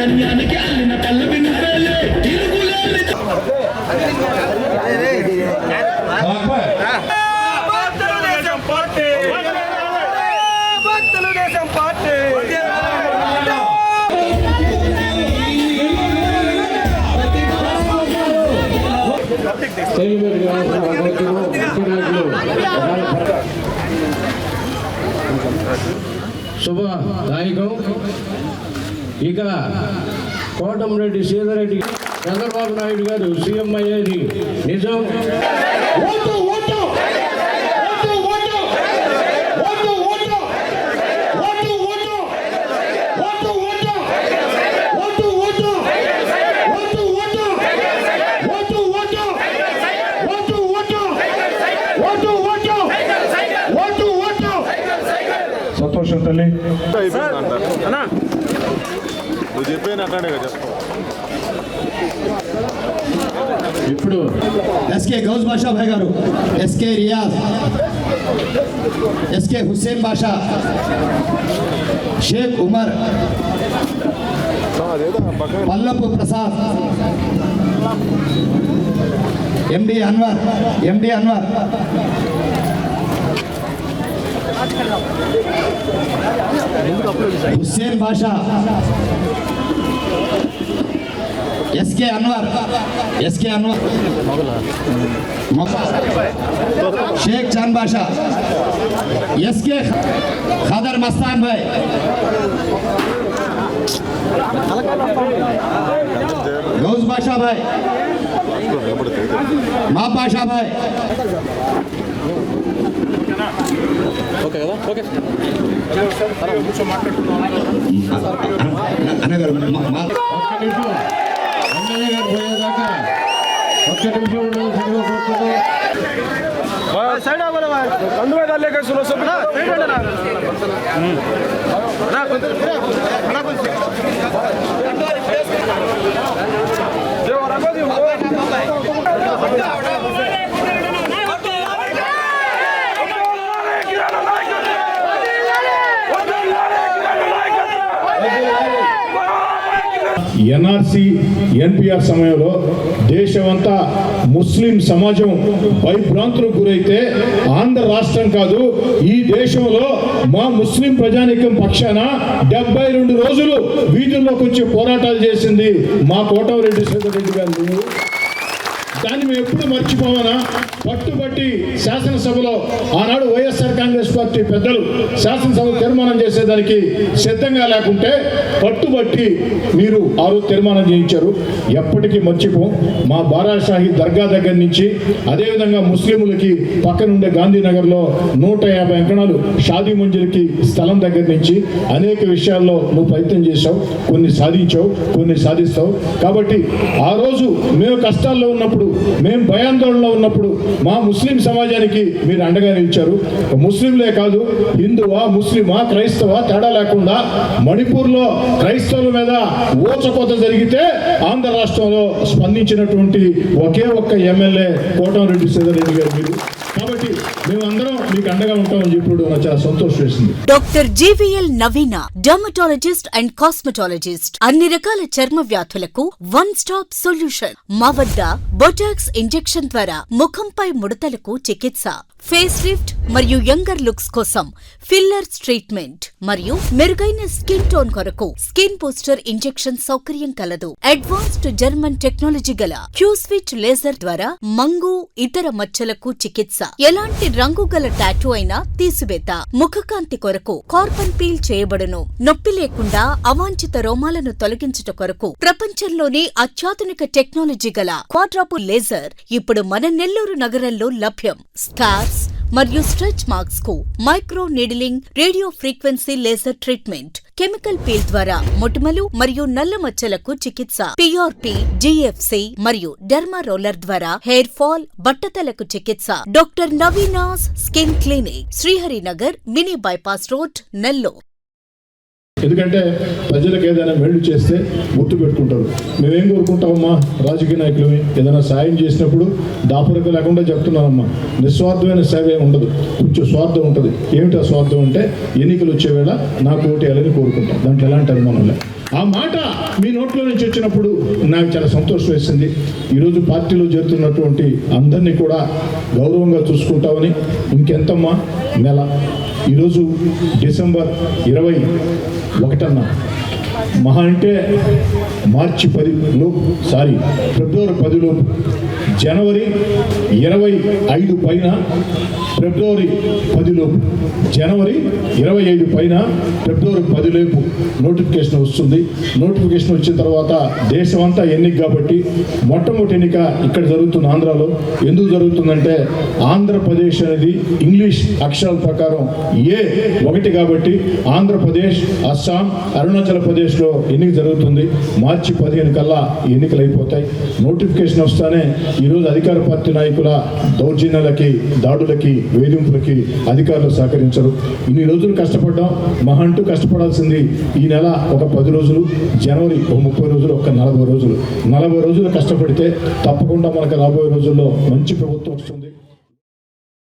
చైతన్యానికి అల్లిన పల్లవి నువ్వేలే తిరుగులేని శుభ దాయకం ಈಗ ಕೋಟಮ್ ರೆಡ್ಡಿ ಸೇದ ರೆಡ್ಡಿ ಹೆಂಗಾಬಾಬ್ ನಾಯುಡ್ ಗಾರೂ ಸಿಎಂ ಎಂ ನಿಜ ಐ ನಿಜಾಂಕ ಒಂದು ಓಟು ಓಟು ಒಂದು ಓಟು ಒಂದು ಓಟು ಒಂದು ಓಟು ಒಂದು ಓಟು ಒಂದು ಒಟ್ಟು ಒಂದು ಒಟ್ಟು ಸಂತೋಷತೆ ಹಾಂ నువ్వు చెప్పేది అట్లానే కదా ఇప్పుడు ఎస్కే గౌజ్ బాషా భాయ్ గారు ఎస్కే రియాజ్ ఎస్కే హుస్సేన్ బాషా షేక్ ఉమర్ అదేదో Pallapu Prasad MD Anwar MD Anwar. Hussain Basha SK Anwar SK Anwar Shaik Chand Basha SK Khader Mastan bhai Ghouse Basha bhai మా బాషా భాయ్ ఓకే కదా ఓకే అన్నగారు పోయేదాకా ఒక్క నిమిషం సైడ్ అవ్వాలి రెండు వేల లేక సులో ఎన్ఆర్సి ఎన్పిఆర్ సమయంలో దేశమంతా ముస్లిం సమాజం భయభ్రాంతులకు గురైతే ఆంధ్ర రాష్ట్రం కాదు ఈ దేశంలో మా ముస్లిం ప్రజానీకం పక్షాన డెబ్బై రెండు రోజులు వీధుల్లోకి వచ్చి పోరాటాలు చేసింది మా కోటమిరెడ్డి శ్రీధర్రెడ్డి గారు. దాన్ని మేము ఎప్పుడు మర్చిపోవాలా? పట్టుబట్టి శాసనసభలో ఆనాడు వైఎస్ఆర్ కాంగ్రెస్ పార్టీ పెద్దలు శాసనసభ తీర్మానం చేసేదానికి సిద్ధంగా లేకుంటే పట్టుబట్టి మీరు ఆ రోజు తీర్మానం చేయించారు. ఎప్పటికీ మర్చిపో. మా బారాషాహి దర్గా దగ్గర నుంచి అదేవిధంగా ముస్లింలకి పక్కనుండే గాంధీనగర్లో నూట యాభై అంకణాలు షాదీ మంజులకి స్థలం దగ్గర నుంచి అనేక విషయాల్లో నువ్వు ప్రయత్నం చేశావు. కొన్ని సాధించావు కొన్ని సాధిస్తావు. కాబట్టి ఆ రోజు మేము కష్టాల్లో ఉన్నప్పుడు మేము భయాందోళనలో ఉన్నప్పుడు మా ముస్లిం సమాజానికి మీరు అండగా నిలిచారు. ముస్లింలే కాదు హిందువా ముస్లిమా క్రైస్తవా తేడా లేకుండా మణిపూర్లో క్రైస్తవుల మీద ఊచకోత జరిగితే ఆంధ్ర రాష్ట్రంలో స్పందించినటువంటి ఒకే ఒక్క ఎమ్మెల్యే కోటం రెడ్డి శ్రీధర్రెడ్డి గారు మీరు. Doctor GVL Naveena dermatologist and cosmetologist అన్ని రకాల చర్మ వ్యాధులకు వన్ స్టాప్ సొల్యూషన్ మా వద్ద బొటాక్స్ ఇంజెక్షన్ ద్వారా ముఖంపై ముడతలకు చికిత్స. ఫేస్ లిఫ్ట్ మరియు యంగర్ లుక్స్ కోసం ఫిల్లర్స్ ట్రీట్మెంట్ మరియు మెరుగైన స్కిన్ టోన్ కొరకు స్కిన్ బూస్టర్ ఇంజెక్షన్ సౌకర్యం కలదు. అడ్వాన్స్డ్ జర్మన్ టెక్నాలజీ గల క్యూస్విచ్ లేజర్ ద్వారా మంగు ఇతర మచ్చలకు చికిత్స. ఎలాంటి రంగు గల టాటూ అయినా తీసివేత. ముఖకాంతి కొరకు కార్బన్ పీల్ చేయబడును. నొప్పి లేకుండా అవాంఛిత రోమాలను తొలగించుట కొరకు ప్రపంచంలోనే అత్యాధునిక టెక్నాలజీ గల క్వాడ్రాపు లేజర్ ఇప్పుడు మన నెల్లూరు నగరంలో లభ్యం. స్కార్స్ మరియు stretch మార్క్స్కు micro needling radio frequency laser treatment. Chemical peel ద్వారా మొటిమలు మరియు నల్ల మచ్చలకు చికిత్స. పిఆర్పి జిఎఫ్సి మరియు డెర్మా రోలర్ ద్వారా హెయిర్ ఫాల్ బట్టతలకు చికిత్స. Doctor Naveena's skin clinic Sriharinagar mini bypass road Nellore. ఎందుకంటే ప్రజలకు ఏదైనా మేలు చేస్తే గుర్తు పెట్టుకుంటారు. మేమేం కోరుకుంటామమ్మా? రాజకీయ నాయకులవి ఏదైనా సాయం చేసినప్పుడు దాపరిక లేకుండా చెప్తున్నానమ్మా. నిస్వార్థమైన సేవ ఉండదు. కొంచెం స్వార్థం ఉంటుంది. ఏమిటి ఆ స్వార్థం అంటే ఎన్నికలు వచ్చేవేళ నాకు ఓటు వేయాలని కోరుకుంటాం. దాంట్లో ఎలాంటి అనుమానం లేదు. ఆ మాట మీ నోట్లో నుంచి వచ్చినప్పుడు నాకు చాలా సంతోషం వేసింది. ఈరోజు పార్టీలో చేరుతున్నటువంటి అందరినీ కూడా గౌరవంగా చూసుకుంటామని. ఇంకెంతమ్మా? నెల. ఈరోజు డిసెంబర్ ఇరవై ఒకటన్నా మహా అంటే మార్చి పది లోపు సారీ ఫిబ్రవరి పదిలో జనవరి ఇరవై ఐదు పైన ఫిబ్రవరి పదిలోపు. జనవరి ఇరవై ఐదు పైన ఫిబ్రవరి పదిలోపు నోటిఫికేషన్ వస్తుంది. నోటిఫికేషన్ వచ్చిన తర్వాత దేశమంతా ఎన్నిక కాబట్టి మొట్టమొదటి ఎన్నిక ఇక్కడ జరుగుతుంది ఆంధ్రాలో. ఎందుకు జరుగుతుందంటే ఆంధ్రప్రదేశ్ అనేది ఇంగ్లీష్ అక్షరాల ప్రకారం ఏ ఒకటి కాబట్టి ఆంధ్రప్రదేశ్ అస్సాం అరుణాచల్ ప్రదేశ్లో ఎన్నిక జరుగుతుంది. మార్చి పదిహేను కల్లా ఎన్నికలు అయిపోతాయి. నోటిఫికేషన్ వస్తానే ఈరోజు అధికార పార్టీ నాయకుల దౌర్జన్యాలకి దాడులకి వేధింపులకి అధికారులు సహకరించరు. ఇన్ని రోజులు కష్టపడ్డాం మహంటూ కష్టపడాల్సింది ఈ నెల ఒక పది రోజులు జనవరి ఒక ముప్పై రోజులు ఒక నలభై రోజులు. నలభై రోజులు కష్టపడితే తప్పకుండా మనకు రాబోయే రోజుల్లో మంచి ప్రభుత్వం వస్తుంది.